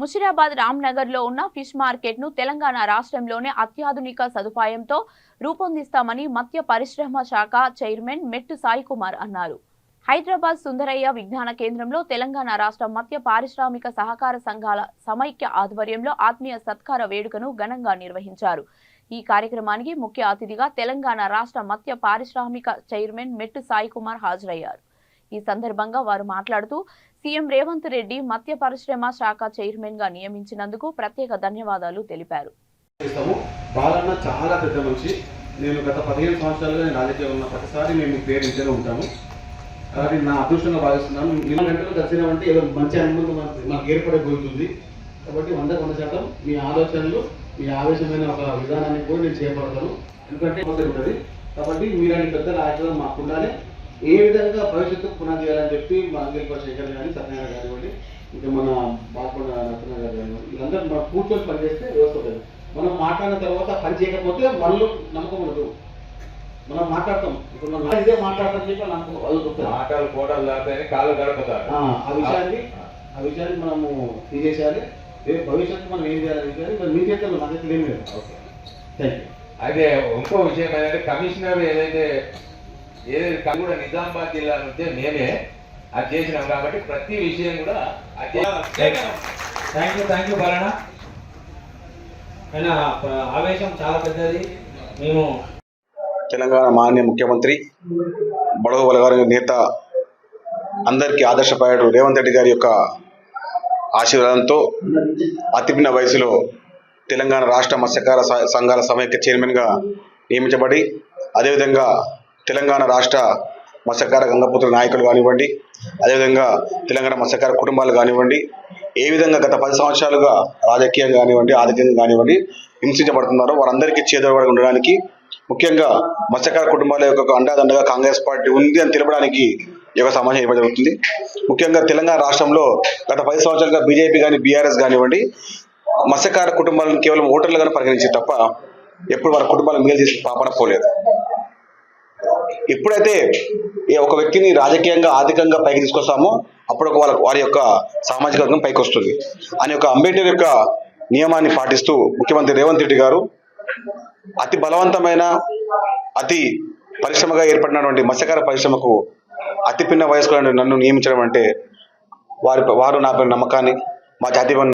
ముషిరాబాద్ రామ్నగర్లో ఉన్న ఫిష్ మార్కెట్ను తెలంగాణ రాష్ట్రంలోనే అత్యాధునిక సదుపాయంతో రూపొందిస్తామని మత్స్య పరిశ్రమ శాఖ చైర్మన్ మెట్టు సాయి కుమార్ అన్నారు. హైదరాబాద్ సుందరయ్య విజ్ఞాన కేంద్రంలో తెలంగాణ రాష్ట్ర మత్స్య పారిశ్రామిక సహకార సంఘాల సమైక్య ఆధ్వర్యంలో ఆత్మీయ సత్కార వేడుకను ఘనంగా నిర్వహించారు. ఈ కార్యక్రమానికి ముఖ్య అతిథిగా తెలంగాణ రాష్ట్ర మత్స్య పారిశ్రామిక చైర్మన్ మెట్టు సాయి కుమార్ హాజరయ్యారు. ఈ సందర్భంగా వారు మాట్లాడుతూ సీఎం రేవంత్ రెడ్డి మత్స్య పరిశ్రమ శాఖ చైర్మన్గా నియమించినందుకు ప్రత్యేక ధన్యవాదాలు తెలిపారు. చాలా పెద్ద మనిషి. నేను గత పదిహేను సంవత్సరాలుగా నేను రాజకీయంలో ఉన్న ప్రతిసారి మేము పేరు ఇంటనే ఉంటాము. అది నా అదృష్టంగా భావిస్తున్నాను. ఇరవై గంటలు కలిసినామంటే ఏదో మంచి అనుబంధం మాకు ఏర్పడబోతుంది కాబట్టి వంద వంద శాతం మీ ఆలోచనలు మీ ఆవేశమైన ఒక విధానాన్ని కూడా నేను చేపడతాను. ఎందుకంటే ఉంటుంది. కాబట్టి మీలాంటి పెద్ద నాయకులు మాకు ఉండాలి. ఏ విధంగా భవిష్యత్తుకు పునాది చేయాలని చెప్పి మా అంగేశ్వర శేఖర్ కానీ సత్యనారాయణ కానివ్వండి ఇంకా మన బాల్కొండ రత్న గారు కానివ్వండి వీళ్ళందరూ మనం కూర్చొని పనిచేస్తే వ్యవస్థ మనం మాట్లాడిన తర్వాత పని చేయకపోతే మనలో నమ్మకం ఉండదు. మనం మాట్లాడతాం. ఇప్పుడు మనం ఇదే మాట్లాడతాం చెప్పి చెప్తారు. మాటలు కోటలు దాటాయని కాళ్ళు గడపతారు. ఆ విషయాన్ని ఆ విషయాన్ని మనము తీసేసేయాలి రేపు భవిష్యత్తు మనం ఏం చేయాలని చెప్పి మరి మీ చేతుల్లో నా చేతులు ఏం లేదు. ఓకే. థ్యాంక్ యూ అయితే ఇంకో విషయం ఏంటంటే కమిషనర్ ఏదైతే ఏదైతే కా- కూడా నిజామాబాద్ జిల్లా నుంచే నేనే అది చేసినాం కాబట్టి ప్రతి విషయం కూడా థ్యాంక్ యూ థ్యాంక్ యూ ప- ఆవేశం చాలా పెద్దది. మేము తెలంగాణ మాన్య ముఖ్యమంత్రి బడవ బలగారి నేత అందరికీ ఆదర్శపాయుడు రేవంత్ రెడ్డి గారి యొక్క ఆశీర్వాదంతో అతి పిన్న వయసులో తెలంగాణ రాష్ట్ర మత్స్యకార సంఘాల సమైక్య చైర్మన్గా నియమించబడి అదేవిధంగా తెలంగాణ రాష్ట్ర మత్స్యకార గంగపుత్ర నాయకులు కానివ్వండి అదేవిధంగా తెలంగాణ మత్స్యకార కుటుంబాలు కానివ్వండి ఏ విధంగా గత పది సంవత్సరాలుగా రాజకీయం కానివ్వండి ఆర్థికంగా కానివ్వండి హింసించబడుతున్నారో వారందరికీ చేదోడగా ఉండడానికి ముఖ్యంగా మత్స్యకార కుటుంబాల యొక్క అండాదండగా కాంగ్రెస్ పార్టీ ఉంది అని తెలపడానికి ఈ యొక్క సమాజం ఇవ్వబడుతుంది ముఖ్యంగా తెలంగాణ రాష్ట్రంలో గత పది సంవత్సరాలుగా బీజేపీ కానీ బీఆర్ఎస్ కానివ్వండి మత్స్యకార కుటుంబాలను కేవలం ఓటర్లుగానే పరిగణించి తప్ప ఎప్పుడు వారి కుటుంబాలను మిగిలి చేసి పాపన పోలేదు. ఎప్పుడైతే ఈ ఒక వ్యక్తిని రాజకీయంగా ఆర్థికంగా పైకి తీసుకొస్తామో అప్పుడు ఒక వాళ్ళ వారి యొక్క సామాజిక వర్గం పైకి వస్తుంది. అని యొక్క అంబేద్కర్ యొక్క నియమాన్ని పాటిస్తూ ముఖ్యమంత్రి రేవంత్ రెడ్డి గారు అతి బలవంతమైన అతి పరిశ్రమగా ఏర్పడినటువంటి మత్స్యకార పరిశ్రమకు అతి పిన్న వయస్కులను నన్ను నియమించడం అంటే వారి వారు నాపై నమ్మకాన్ని మా జాతీయ